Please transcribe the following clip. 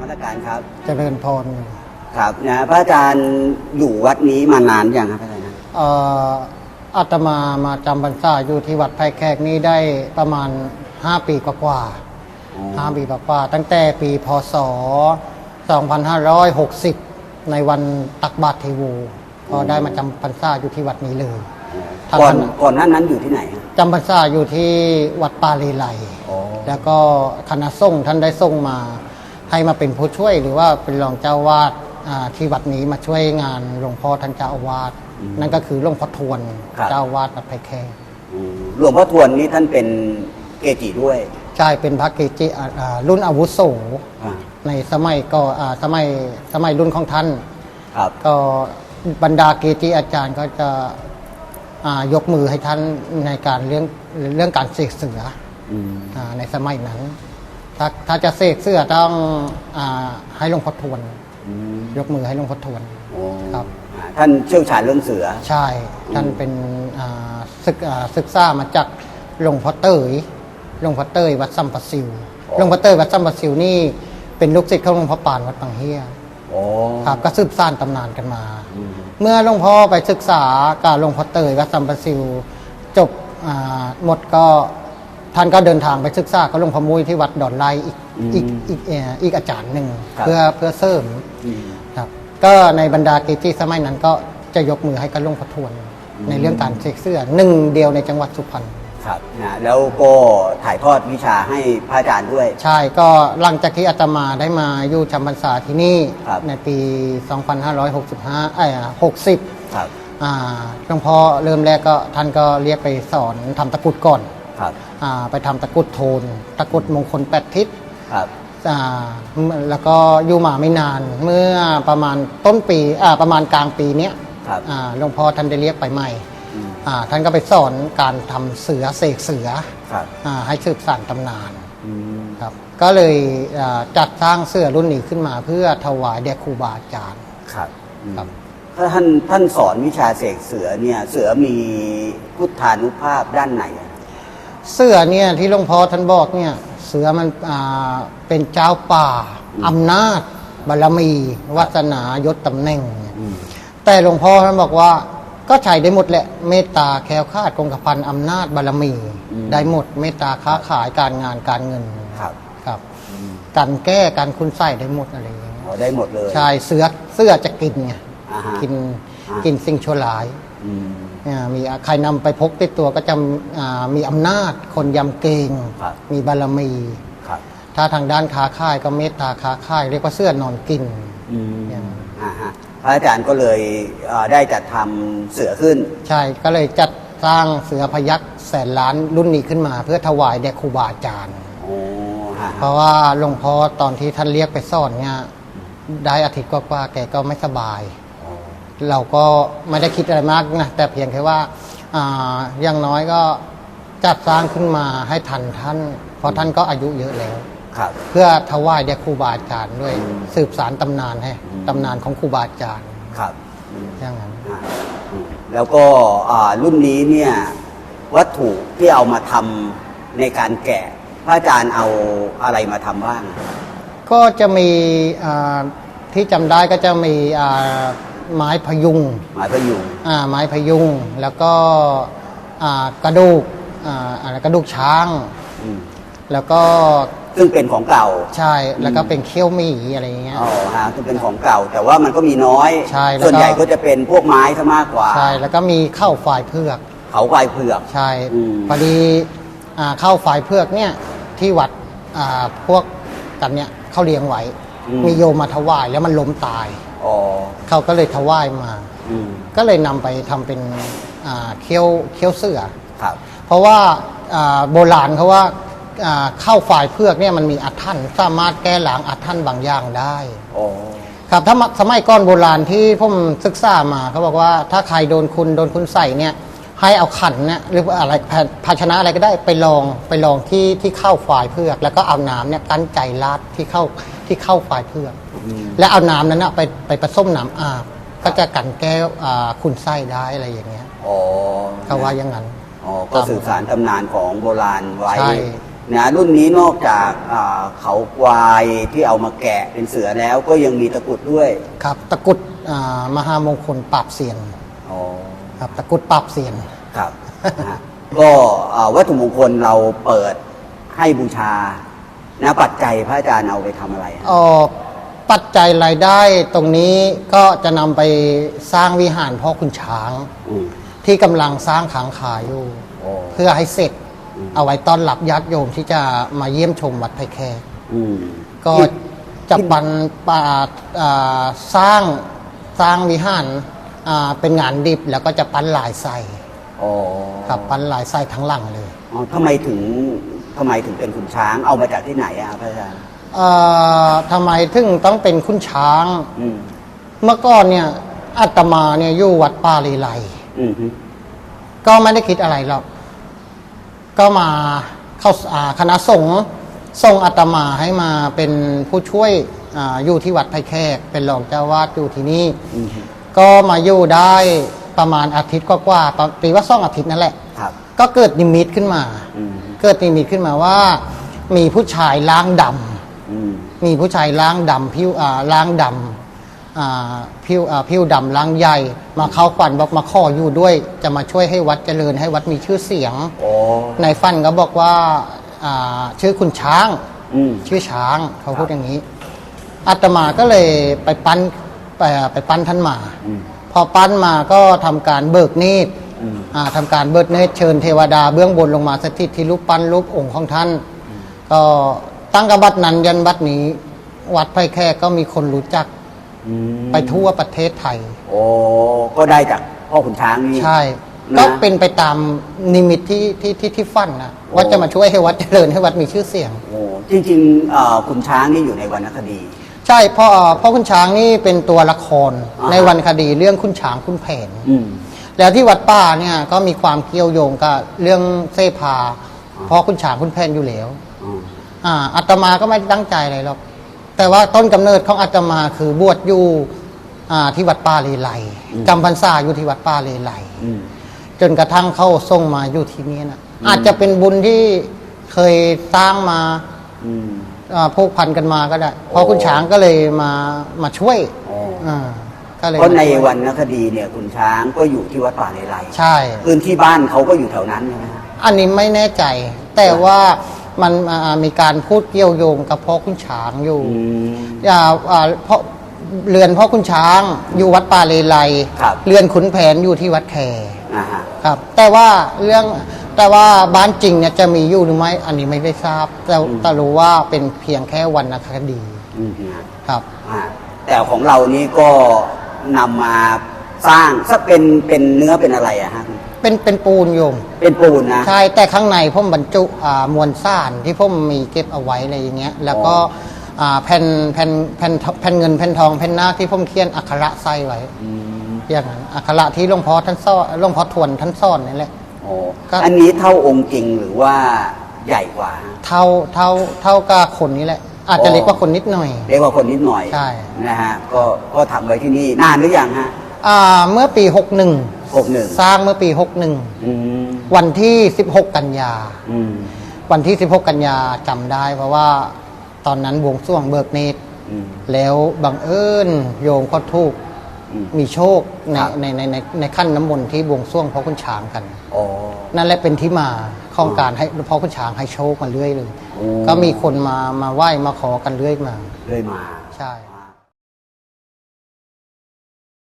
มาตรการครับเจริญพรครับนะพระอาจารย์อยู่วัดนี้มานานยังครับพระอาจารย์นะเอ่ออาตมามาจำพรรษาอยู่ที่วัดไผ่แขกนี้ได้ประมาณ 5 ปีกว่าอ๋อๆห้าปีกว่าๆตั้งแต่ปีพศ 2560 ในวันตักบาตรเทโวก็ได้มาจำพรรษาอยู่ที่วัดนี้เลยทำก่อนขนาดก่อนหน้านั้นอยู่ที่ไหนครับจำพรรษาอยู่ที่วัดปาเลไลอ๋อแล้วก็คณะส่งฆ์ท่านได้ส่งมา ให้มาเป็นผู้ช่วยหรือว่าเป็นรองเจ้าวาดอ่าที่วัดนี้มาช่วยงานหลวงพ่อท่านเจ้าอาวาสนั่นก็คือหลวงพ่อทวนครับ เจ้าอาวาดวัดไผ่แขกอืมหลวงพ่อทวนนี่ท่านเป็นเกจิด้วยใช่เป็นพระเกจิอ่าอ่ารุ่นอาวุโสอ่าในสมัยก็อ่าสมัยสมัยรุ่นของท่าน ครับ ก็บรรดาเกจิอาจารย์ก็จะอ่ายกมือให้ท่านในการเรื่องเรื่องการเสกเสืออืม อ่าในสมัยนั้น ถ้าถ้าจะเสกเสื้อต้องอาให้หลวงพ่อทวน อืมยกมือให้หลวงพ่อทวนโอ้ครับอ่าท่านเชี่ยวชาญเรื่องเสือ ใช่ท่านเป็นอ่าศึกอ่าศึกษามาจากหลวงพ่อเตยหลวงพ่อเตยวัดซัมปะซิวอ๋อ หลวงพ่อเตยวัดซัมปะซิวนี่เป็นลูกศิษย์ของหลวงพ่อปานวัดบางเฮียโอ้ครับก็สืบสานตำนานกันมา อืมเมื่อหลวงพ่อไปศึกษากับหลวงพ่อเตยวัดซัมปะซิวจบอ่าหมดก็ ท่านก็เดินทางไปศึกษากับหลวงพ่อมุ้ยที่วัดดอนไลอีกอีกอีกเอ่ออีกอาจารย์หนึ่งเพื่อเพื่อเสริมอืม ครับก็ในบรรดาเกจิสมัยนั้นก็จะยกมือให้กับหลวงพ่อทวนในเรื่องการเสกเสื้อหนึ่งเดียวในจังหวัดสุพรรณ ครับนะแล้วก็ถ่ายทอดวิชาให้พระอาจารย์ด้วย ใช่ก็หลังจากที่อาตมาได้มาอยู่จำพรรษาที่นี่ครับ ในปี 2565เอ้ย60ครับ อ่าหลวงพ่อเริ่มแรกก็ท่านก็เรียกไปสอนทำตะกรุดก่อน ครับอาไปทำตะกรุดโทน ตะกรุดมงคลแปดทิศครับอ่าแล้วก็อยู่มาไม่นานเมื่อประมาณต้นปีอ่าประมาณกลางปีเนี้ยครับอ่าหลวงพ่อท่านได้เรียกไปใหม่อืมอ่าท่านก็ไปสอนการทำเสือเสกเสือครับอาให้สืบสานตำนานอืมครับก็เลยอ่าจัดสร้างเสือรุ่นนี้ขึ้นมาเพื่อถวายแด่ครูบาอาจารย์ครับอืมครับถ้าท่านท่านสอนวิชาเสกเสือเนี่ยเสือมีพุทธานุภาพด้านไหนอะ เสือเนี่ยที่หลวงพ่อท่านบอกเนี่ย เสือมันอ่าเป็นเจ้าป่าอำนาจ บารมีวาสนายศตำแหน่งอืมแต่หลวงพ่อท่านบอกว่า ก็ใช้ได้หมดแหละเมตตาแคล้วคลาดคงกระพันอำนาจบารมี ได้หมดเมตตาค้าขายการงานการเงินครับ ครับการแก้การคุณใส่ได้หมดอะไรอย่างเงี้ยอ๋อได้หมดเลย ใช่เสือเสือจะกินไงอ่าฮะกินอ่ากิ กินสิ่งชั่วร้าย อืมอ่า มีใครนำไปพกติดตัวก็จะอ่ามีอำนาจคนยำเกรงครับมีบารมีครับถ้าทางด้านค้าขายก็เมตตาค้าขายเรียกว่าเสื้อนอนกินอืมอย่างนั้นอ่าฮะพระอาจารย์ก็เลยเอ่อได้จัดทำเสือขึ้น ใช่ก็เลยจัดสร้างเสือพยักแสนล้านรุ่นนี้ขึ้นมา เพื่อถวายแด่ครูบาอาจารย์โอ้ฮะเพราะว่าหลวงพ่อตอนที่ท่านเรียกไปสอนเนี่ยได้อาทิตย์กว่าๆแกก็ไม่สบายอ๋อ เราก็ไม่ได้คิดอะไรมากนะแต่เพียงแค่ว่าอ่าอย่างน้อยก็จัดสร้างขึ้นมาให้ทันท่าน เพราะท่านก็อายุเยอะแล้วครับเพื่อถวายแด่ครูบาอาจารย์ด้วยสืบสารตำนานให้ตำนานของครูบาอาจารย์ครับอืมอย่างนั้นอ่าอืมแล้วก็อ่ารุ่นนี้เนี่ยวัตถุที่เอามาทำในการแกะพระอาจารย์เอาอะไรมาทำบ้าง ก็จะมีอ่าที่จำได้ก็จะมีอ่า ไม้พยุงหมายพยุงอ่าไม้พยุง แล้วก็อ่ากระดูกอ่าอะไรกระดูกช้าง อืมแล้วก็ซึ่งเป็นของเก่า ใช่แล้วก็เป็นเขี้ยวหมีอะไรอย่างเงี้ย อ๋อฮะซึ่งเป็นของเก่า แต่ว่ามันก็มีน้อย ใช่แล้วก็ ส่วนใหญ่ก็จะเป็นพวกไม้ซะมากกว่า ใช่แล้วก็มีข้าวฝ่ายเผือก เขาควายเผือก ใช่อืม พอดีอ่าข้าวฝ่ายเผือกเนี่ยที่วัดอ่าพวกกันเนี่ยเขาเลี้ยงไว้มีโยมมาถวายแล้วมันล้มตาย อ๋อเขาก็เลยถวายมา อืมก็เลยนำไปทำเป็นอ่าเคี้ยวเคี้ยวเสือ ครับ เพราะว่าอ่าโบราณเขาว่าอ่าข้าวฝ่ายเผือกเนี่ยมันมีอัตถันสามารถแก้ล้างอัตถันบางอย่างได้ อ๋อ ครับถ้าสมัยก่อนโบราณที่ผมศึกษามาเขาบอกว่าถ้าใครโดนคุณโดนคุณใส่เนี่ยให้เอาขันเนี่ยหรือว่าอะไรภาภาชนะอะไรก็ได้ไปลองไปลองที่ที่เข้าฝ่ายเพือก แล้วก็เอาน้ำเนี่ยกั้นใจลาดที่เข้า ที่เข้าฝ่ายเพือกอืมแล้วเอาน้ำนั้นนะไปไปผสมน้ำอาบก็จะกันแก้อ่าคุณไส้ได้อะไรอย่างเงี้ยอ๋อเขาว่าอย่างนั้น อ๋อก็สื่อสารตำนานของโบราณไว้ใช่ นะรุ่นนี้นอกจากอ่าเขาควายที่เอามาแกะเป็นเสือแล้วก็ยังมีตะกรุดด้วยครับ ตะกรุดอ่ามหามงคลปราบเสียนอ๋อ ครับ ตะกรุดปราบเสียน ครับนะฮะก็อ่าวัตถุมงคลเราเปิดให้บูชา นะปัจจัยพระอาจารย์เอาไปทำอะไรฮะเอ่อปัจจัยรายได้ตรงนี้ก็จะนำไปสร้างวิหารพ่อคุณช้าง อืมที่กำลังสร้างขังขายอยู่ โอ้เพื่อให้เสร็จอืมเอาไว้ต้อนรับญาติโยมที่จะมาเยี่ยมชมวัดไผ่แขกอืมก็จะปันปาอ่าสร้างสร้างวิหารอ่าเป็นงานดิบแล้วก็จะปั้นลายใส่อ๋อครับปั้นลายใส่ทั้งหลังเลย อ๋อทำไมถึง ทำไมถึงเป็นขุนช้าง เอามาจากที่ไหนอะพระอาจารย์เอ่อทำไมถึงต้องเป็นคุณช้าง อืมเมื่อก่อนเนี่ยอาตมาเนี่ยอยู่วัดป่าลีไลอืมฮึก็ไม่ได้คิดอะไรหรอก ก็มาเข้าอ่าคณะสงฆ์ส่งอาตมาให้มาเป็นผู้ช่วยอาอยู่ที่วัดไผ่แขกเป็นรองเจ้าวาดอยู่ที่นี่ อืมฮึก็มาอยู่ได้ประมาณอาทิตย์กว่าๆประตีว่าสองอาทิตย์นั่นแหละ ครับ ก็เกิดนิมิตขึ้นมา อืม เกิดนิมิตขึ้นมาว่า มีผู้ชายล้างดำอืมมีผู้ชายล้างดำผิวอ่าล้างดำอ่าผิวอ่าผิวดำล้างใหญ่ มาเข้าฝันบอกมาขออยู่ด้วย จะมาช่วยให้วัดเจริญให้วัดมีชื่อเสียงโอ้ในฝันก็บอกว่าอ่าชื่อคุณช้าง อืมชื่อช้างเขาพูดอย่างนี้อาตมาก็เลยไปปั้นไปไปปั้นท่านมา อืมพอปั้นมาก็ทำการเบิกเนตร อืมอ่าทำการเบิกเนตรเชิญเทวดาเบื้องบนลงมาสถิตที่รูปปั้นรูปองค์ของท่าน ก็ตั้งกบัดนั้นยันบัดนี้ วัดไผ่แค่ก็มีคนรู้จักอืมไปทั่วประเทศไทย โอ้ก็ได้จากพ่อขุนช้างนี่ใช่นะก็เป็นไปตามนิมิตที่ที่ที่ที่ฟันนะโอ้ว่าจะมาช่วยให้วัดเจริญให้วัดมีชื่อเสียงโอ้จริงๆเอ่อขุนช้างนี่อยู่ในวรรณคดี ใช่เพ่อพ่อคุณช้างนี่เป็นตัวละครอ่าในวันคดีเรื่องคุณช้างคุณแผนอืม แล้วที่วัดป่าเนี่ยก็มีความเกี่ยวโยงกับเรื่องเสพา เพราะคุณช้างคุณแผนอยู่แล้วอ๋ออ่าอาตมาก็ไม่ได้ตั้งใจอะไรหรอกแต่ว่าต้นกำเนิดของอาตมาคือบวชอยู่อ่าที่วัดป่าเลไลจำพรรษาอยู่ที่วัดป่าเลไล อืม จนกระทั่งเข้าส่งมาอยู่ที่นี่นะอาจจะเป็นบุญที่เคยสร้างมาอืม อ่าผูกพันกันมาก็ได้เพราะคุณช้างก็เลยมามาช่วยโอ้อ่า ก็เลยเพราะในมาช่ยวรรณคดีเนี่ยขุนช้างก็อยู่ที่วัดป่าเลไลใช่ พื้นที่บ้านเขาก็อยู่แถวนั้นใช่ไหมฮะอันนี้ไม่แน่ใจ แต่ว่ามันอ่ามีการพูดเกี่ยวโยงกับพ่อคุณช้างอยู่อืมอ่าอ่าเพราะเรือนพ่อคุณช้างอยู่วัดป่าเลไลครับ เรือนขุนแผนอยู่ที่วัดแคอ่าฮะครับ แต่ว่าเรื่องแต่ว่าบ้านจริงเนี่ยจะมีอยู่หรือไม่อันนี้ไม่ได้ทราบ แต่แต่รู้ว่าเป็นเพียงแค่วรรณคดีอืมฮึครับ อ่าแต่ของเรานี่ก็ นำมาสร้างสักเป็นเป็นเนื้อเป็นอะไรอะฮะเป็นเป็นปูนโยม เป็นปูนนะ ใช่แต่ข้างในผมบรรจุอ่ามวลสารที่ผมมีเก็บเอาไว้อะไรอย่างเงี้ย แล้วก็อ๋ออ่าแผ่นแผ่นแผ่นแผ่นเงินแผ่นทองแผ่นนาคที่ผมเขียนอักขระใส่ไว้อืมอย่างนั้นอักขระที่หลวงพ่อท่านซ่อนหลวงพ่อทวนท่านซ่อนนี่แหละโอ้ก็ อันนี้เท่าองค์จริงหรือว่าใหญ่กว่าฮะเท่าเท่าเท่ากับคนนี้แหละ อาจจะอ๋อเล็กกว่าคนนิดหน่อยเรียกว่าคนนิดหน่อยใช่ นะฮะก็ก็ทำไว้ที่นี่นานหรือยังฮะอ่าเมื่อปีหกหนึ่ง61สร้างเมื่อปี อืม61 วันที่ 16 กันยา อืมวันที่ 16 กันยาจำได้ เพราะว่าตอนนั้นบวงสรวงเบิกเนตร อืมแล้วบังเอิญโยมก็ถูกอื มมีโชคในครับในในในในขั้นน้ำมนต์ที่บวงสรวงพ่อคุณช้างกัน อ๋อ นั่นแหละเป็นที่มาของอ๋อการให้พ่อคุณช้างให้โชคมาเรื่อยเลยโอ้ก็มีคนมามาไหว้มาขอกันเรื่อยมา เลยมา ใช่อ๋